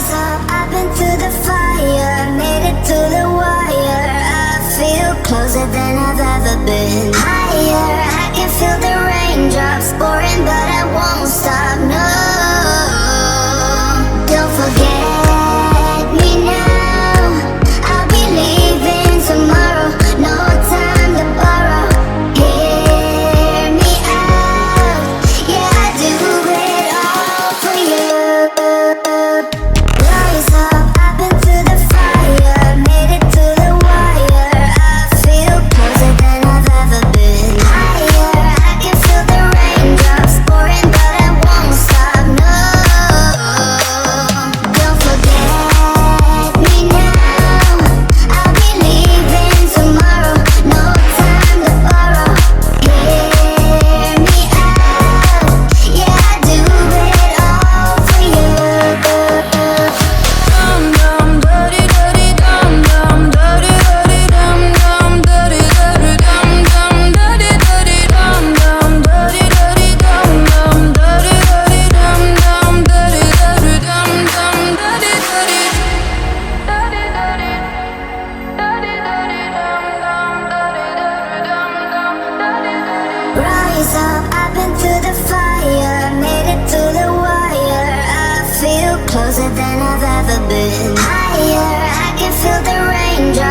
Up, I've been through the fire,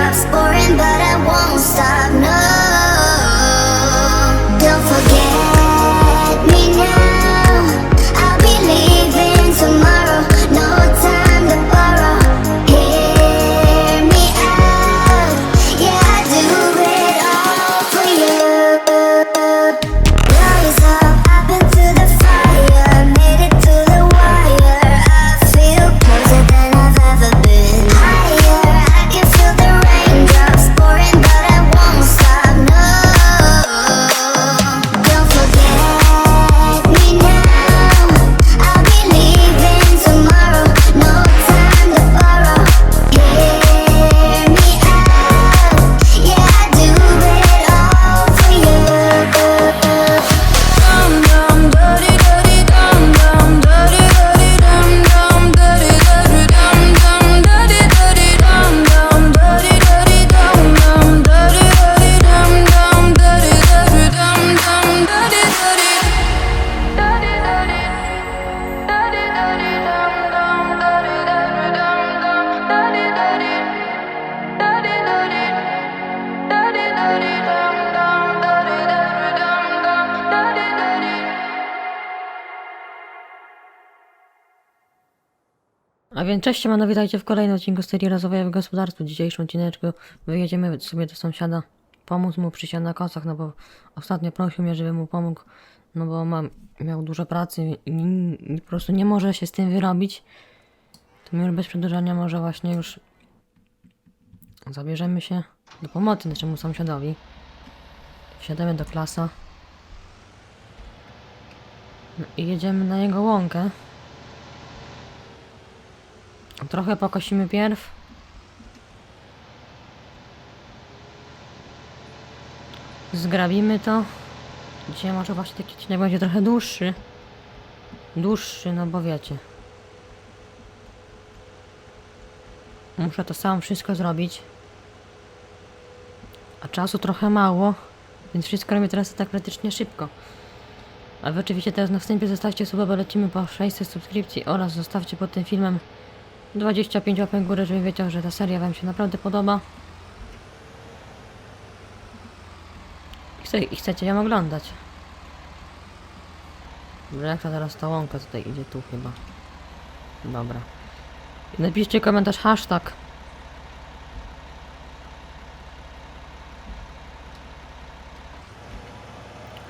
raindrops pouring, but I won't stop. No, więc cześć, siemano, witajcie w kolejnym odcinku serii Rozwoja w Gospodarstwie. W dzisiejszym odcineczku wyjedziemy sobie do sąsiada, pomóc mu przysiąść na kosach, no bo ostatnio prosił mnie, żebym mu pomógł, no bo mam, miał dużo pracy i, i, i po prostu nie może się z tym wyrobić. To już bez przedłużania może właśnie już zabierzemy się do pomocy naszemu sąsiadowi. Wsiadamy do klasa no i jedziemy na jego łąkę. Trochę pokosimy pierw. Zgrabimy to. Dzisiaj może właśnie taki odcinek będzie trochę dłuższy. Dłuższy, no bo wiecie. Muszę to sam wszystko zrobić. A czasu trochę mało, więc wszystko robię teraz tak praktycznie szybko. A wy oczywiście teraz na wstępie zostawcie suba, bo lecimy po 600 subskrypcji oraz zostawcie pod tym filmem 25 łapek górę, żebym wiedział, że ta seria wam się naprawdę podoba. I, chce, i chcecie ją oglądać. Dobra, jak to teraz ta łąka tutaj idzie tu chyba. Dobra. I napiszcie komentarz hashtag.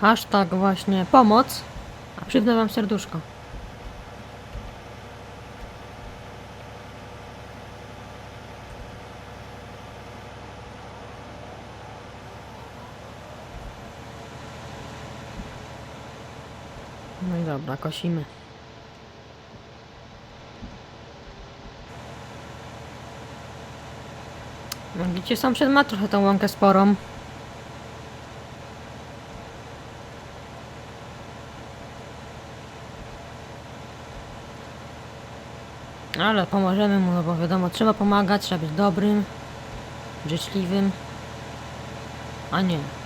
Hashtag właśnie pomoc. A przywdę wam serduszko. No i dobra, kosimy. No, widzicie, sąsiad ma trochę tą łąkę sporą. Ale pomożemy mu, no bo wiadomo, trzeba pomagać, trzeba być dobrym, życzliwym, a nie.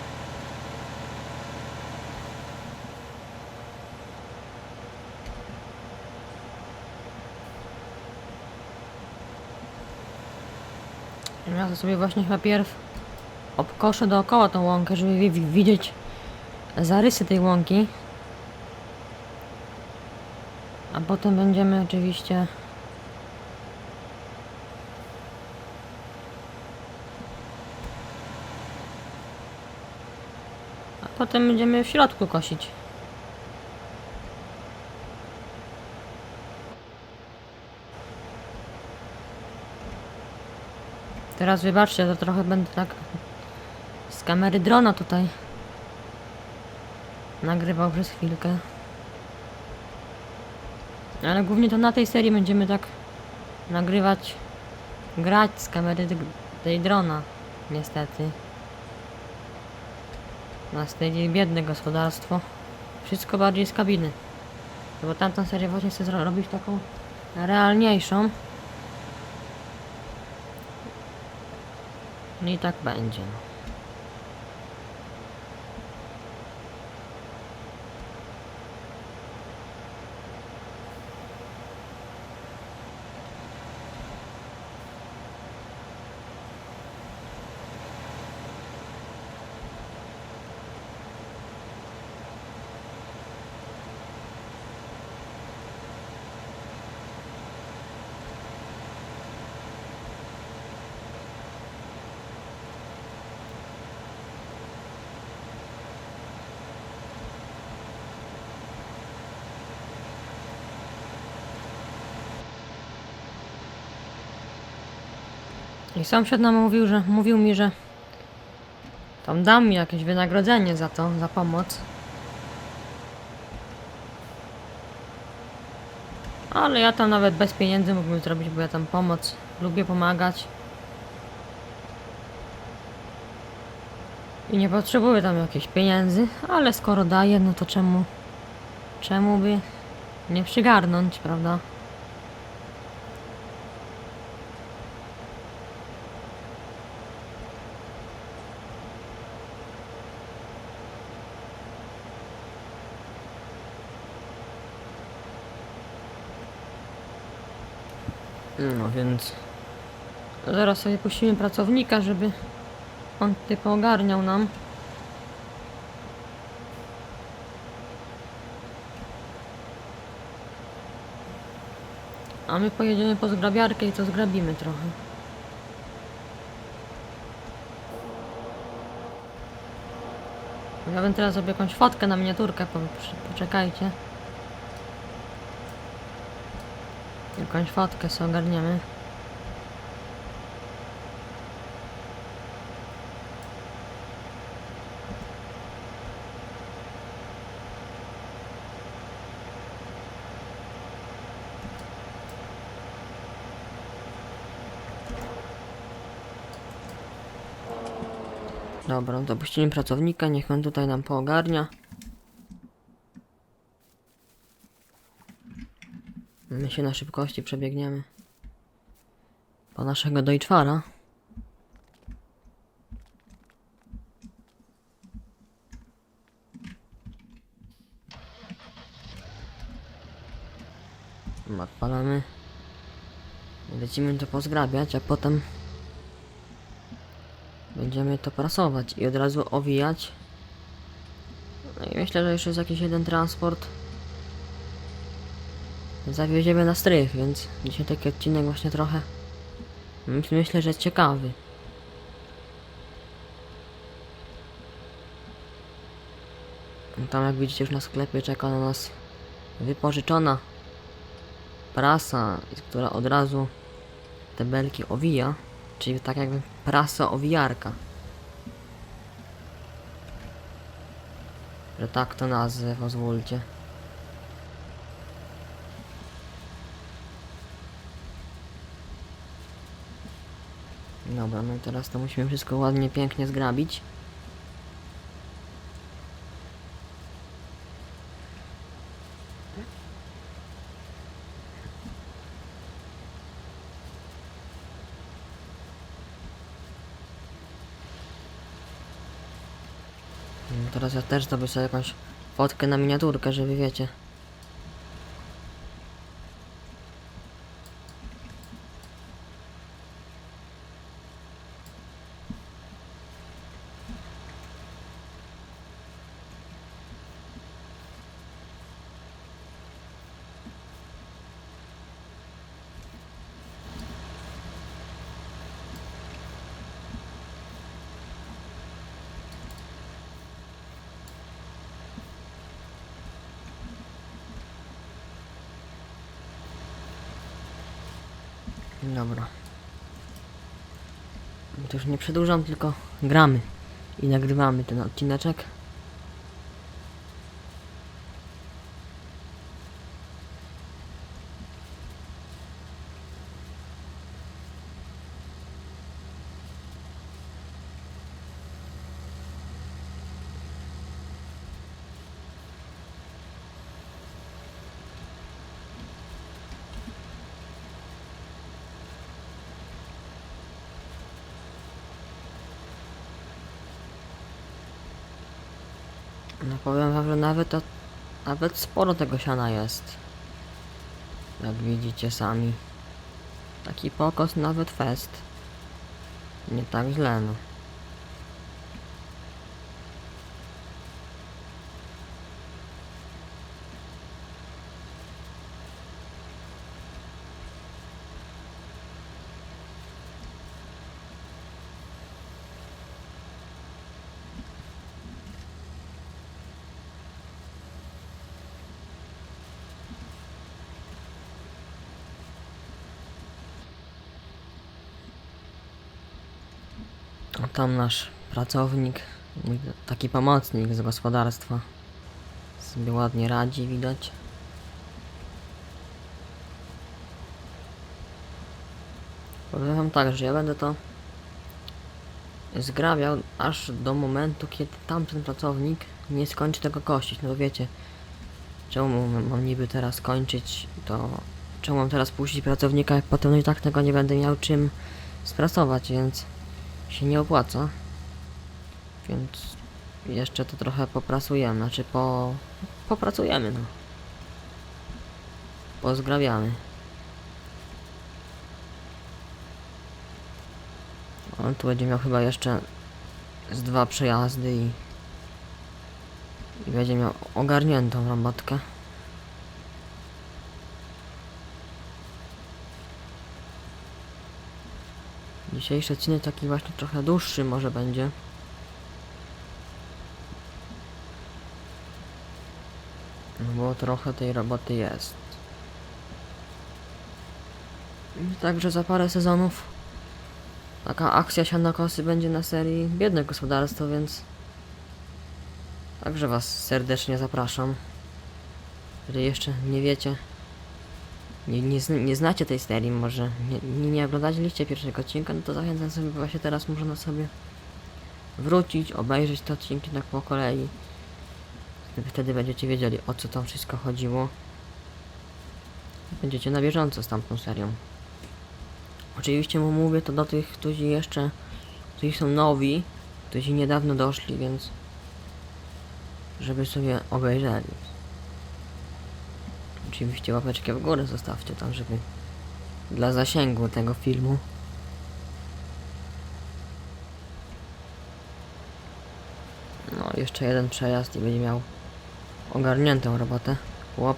Ja to sobie właśnie chyba pierw obkoszę dookoła tą łąkę, żeby wi- wi- widzieć zarysy tej łąki. A potem będziemy oczywiście A potem będziemy w środku kosić. Teraz wybaczcie, to trochę będę tak z kamery drona tutaj nagrywał przez chwilkę. Ale głównie to na tej serii będziemy tak nagrywać, grać z kamery tej- drona, niestety. Nas tej biedne gospodarstwo. Wszystko bardziej z kabiny. No Bo tamtą serię właśnie chcę zrobić taką realniejszą. No I tak będzie. I sąsiad nam mówił, że mówił mi, że tam dam mi jakieś wynagrodzenie za to, za pomoc. Ale ja tam nawet bez pieniędzy mógłbym zrobić, bo ja tam pomoc lubię pomagać. I nie potrzebuję tam jakichś pieniędzy, ale skoro daję, no to czemu czemu by nie przygarnąć, prawda? No więc zaraz sobie puścimy pracownika, żeby on tutaj poogarniał nam. A my pojedziemy po zgrabiarkę i to zgrabimy trochę. Ja bym teraz zrobił jakąś fotkę na miniaturkę, po, poczekajcie. Jakąś fotkę sobie ogarniemy. Dobra, no to puścimy pracownika, niech on tutaj nam poogarnia. My się na szybkości przebiegniemy. Po naszego Deutschfara. Odpalamy. Lecimy to pozgrabiać, a potem będziemy to prasować i od razu owijać. No i myślę, że jeszcze jest jakiś jeden transport zawieziemy na strych, więc dzisiaj taki odcinek właśnie trochę myśl, myślę, że ciekawy. Tam jak widzicie już na sklepie czeka na nas wypożyczona prasa, która od razu te belki owija, czyli tak jakby prasa owijarka. Że tak to nazwę, pozwólcie. Dobra, no i teraz to musimy wszystko ładnie, pięknie zgrabić. No teraz ja też zrobię sobie jakąś fotkę na miniaturkę, żeby wiecie. Dobra. To już nie przedłużam, tylko gramy i nagrywamy ten odcineczek. No powiem wam, że nawet nawet sporo tego siana jest. Jak widzicie sami. Taki pokos nawet fest. Nie tak źle no. Tam nasz pracownik, taki pomocnik z gospodarstwa. Sobie ładnie radzi, widać. Powiem wam tak, że ja będę to zgrabiał aż do momentu, kiedy tamten pracownik nie skończy tego kościć. No wiecie, czemu mam niby teraz kończyć, to czemu mam teraz puścić pracownika, jak potem no i tak tego nie będę miał czym sprasować, więc się nie opłaca. Więc jeszcze to trochę popracujemy, znaczy po... popracujemy no. Pozgrabiamy. On tu będzie miał chyba jeszcze z dwa przejazdy i... i będzie miał ogarniętą robotkę. Dzisiejszy odcinek taki właśnie trochę dłuższy może będzie. No bo trochę tej roboty jest. Także za parę sezonów taka akcja sianokosy będzie na serii Biedne Gospodarstwo, więc także Was serdecznie zapraszam. Jeżeli jeszcze nie wiecie, nie, nie, nie znacie tej serii, może nie, nie, oglądaliście pierwszego odcinka, no to zachęcam sobie właśnie teraz można sobie wrócić, obejrzeć te odcinki tak po kolei. Wtedy- będziecie wiedzieli o co tam wszystko chodziło. Będziecie na bieżąco z tamtą serią. Oczywiście mówię to do tych, którzy jeszcze, którzy są nowi, którzy niedawno doszli, więc żeby sobie obejrzeli. Oczywiście łapeczkę w górę zostawcie tam, żeby dla zasięgu tego filmu. No, jeszcze jeden przejazd i będzie miał ogarniętą robotę. Chłop.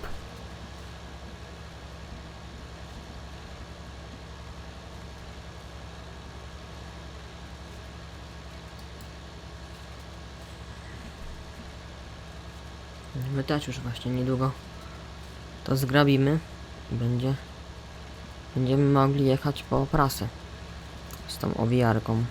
My też już właśnie niedługo to zgrabimy i będzie będziemy mogli jechać po prasę z tą owijarką.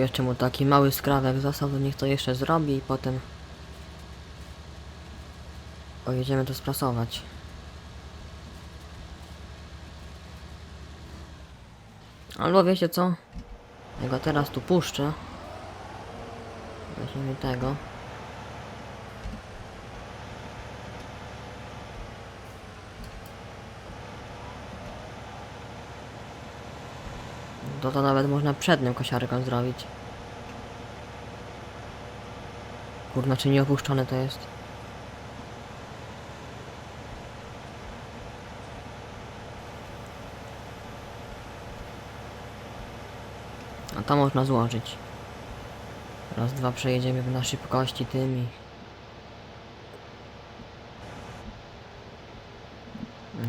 Jeszcze mu taki mały skrawek został, to niech to jeszcze zrobi i potem pojedziemy to sprasować. Albo wiecie co? Ja go teraz tu puszczę. Weźmiemy tego. To nawet można przednią kosiarką zrobić. Kurna, czy nie opuszczone to jest? A to można złożyć. Raz, dwa przejedziemy na szybkości tymi.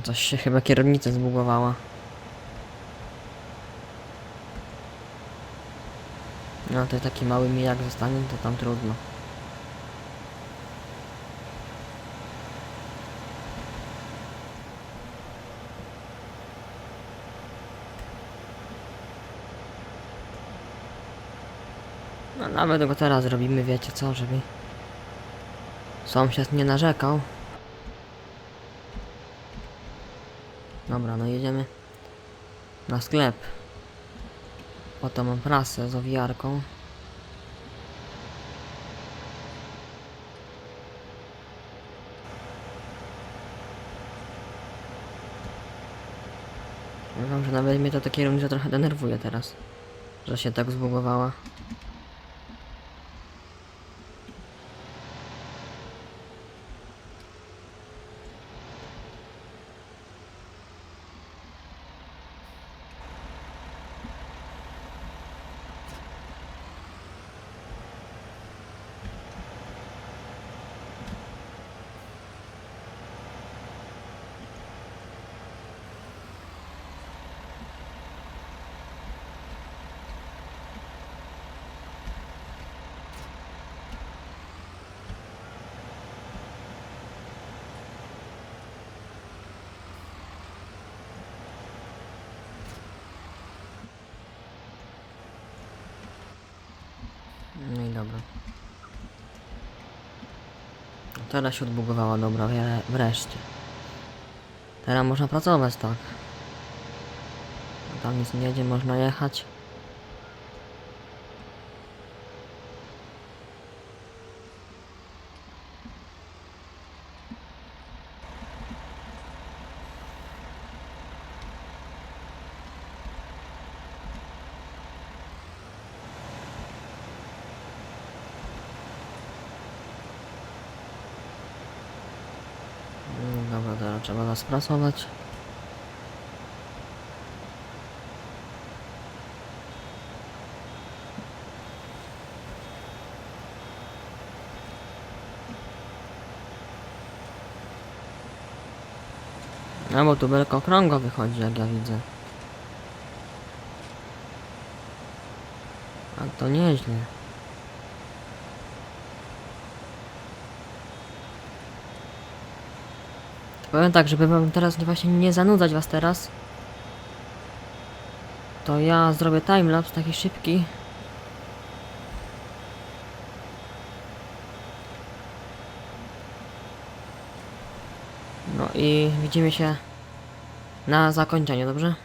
Coś się chyba kierownica zbugowała. No to taki mały mijak zostanie, to tam trudno. No nawet go teraz zrobimy, wiecie co, żeby sąsiad nie narzekał. Dobra, no jedziemy na sklep. Oto mam prasę z owijarką. Wiem, że nawet mnie to ta kierownica trochę denerwuje teraz. Że się tak zbugowała. No dobra. Teraz się odbugowała, dobra, wre- wreszcie. Teraz można pracować, tak. Tam nic nie jedzie, można jechać. Mm, Dobra, teraz trzeba to sprasować. No bo tu belko okrągło wychodzi, jak ja widzę. A to nieźle. Powiem tak, żeby wam teraz nie- właśnie nie zanudzać was teraz. To ja zrobię timelapse taki szybki. No i widzimy się na zakończeniu, dobrze?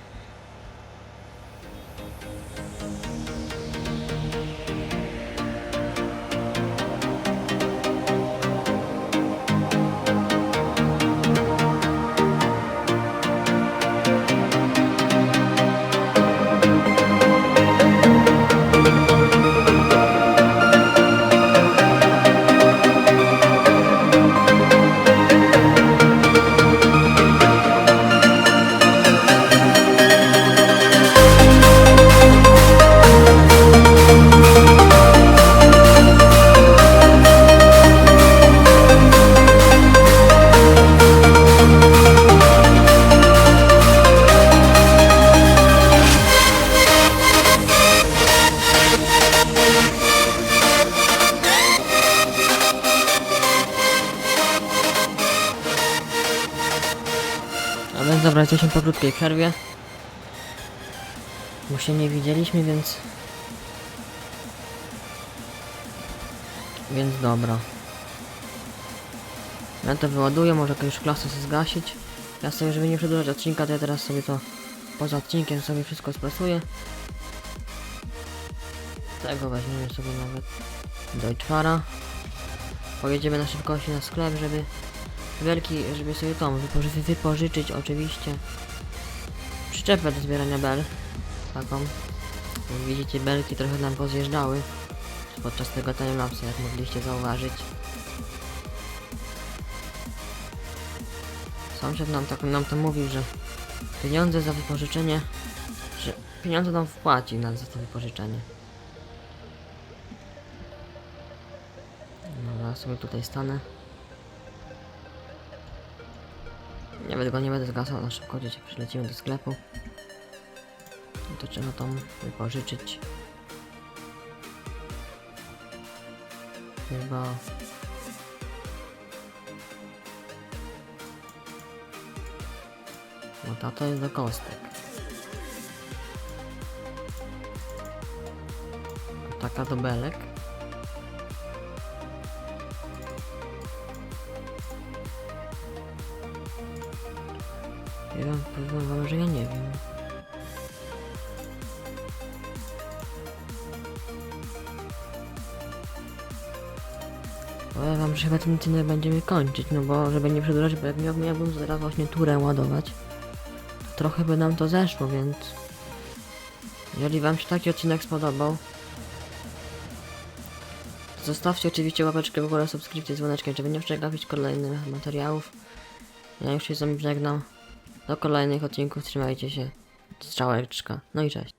Po krótkiej przerwie. Bo się nie widzieliśmy, więc... Więc dobra. Ja to wyładuję, może jakąś klasę sobie zgasić. Ja sobie, żeby nie przedłużać odcinka, to ja teraz sobie to poza odcinkiem sobie wszystko sprasuję. Tego weźmiemy sobie nawet Deutschfara. Pojedziemy na szybkości na sklep, żeby belki, żeby sobie tą wypoży wypożyczyć oczywiście. Przyczepę do zbierania bel. Taką. Jak widzicie belki trochę nam pozjeżdżały podczas tego timelapsa, jak mogliście zauważyć. Sąsiad nam tak nam to mówił, że pieniądze za wypożyczenie, że pieniądze nam wpłaci nam za to wypożyczenie. No, ja sobie tutaj stanę. Będę go nie będę zgasał na szybko, gdzieś jak przylecimy do sklepu. No to trzeba tam wypożyczyć. Chyba... No ta to jest do kostek. A taka do belek. Ja wam powiem wam, że ja nie wiem. Powiem wam, że chyba ten odcinek będziemy kończyć, no bo żeby nie przedłużać, bo jak miał, miałbym zaraz właśnie turę ładować, to trochę by nam to zeszło, więc jeżeli wam się taki odcinek spodobał, zostawcie oczywiście łapeczkę w ogóle, subskrypcję dzwoneczkiem, żeby nie przegapić kolejnych materiałów. Ja już się z wami żegnam. Do kolejnych odcinków, trzymajcie się. Strzałeczka. No i cześć.